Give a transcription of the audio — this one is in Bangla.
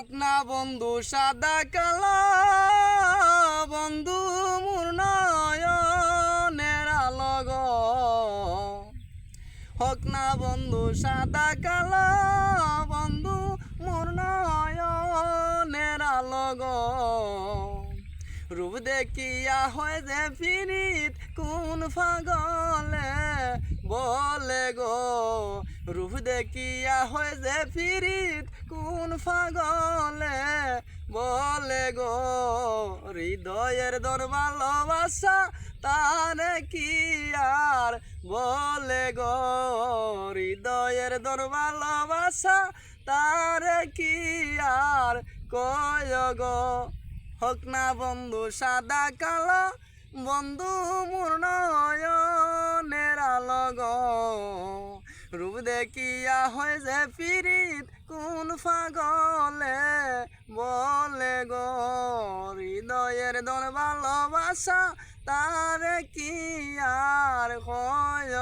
হোক না বন্ধু, সাদা কালা বন্ধু মোর নয়নের আলো গো হোক না বন্ধু, সাদা কালা বন্ধু মোর নয়নের রূপ দেখিয়া হয় যে ফিরিত, কোন ফাগলে বলে গো? রূপ দেখিয়া হয় যে ফিরিত, কোন ফাগলে বলে গো? হৃদয়ের দর ভালোবাসা তারে কি আর বলে গো? হৃদয়ের দর ভালোবাসা তারে কি আর কয় গো? হোক না বন্ধু, সাদা কালো বন্ধু মোর নয়নের আলো গো রূপ দেখিয়া হয় যে পিরিত কোন ফাগলে বলে গো, হৃদয়ের দর ভালোবাসা, তার কি আর হয়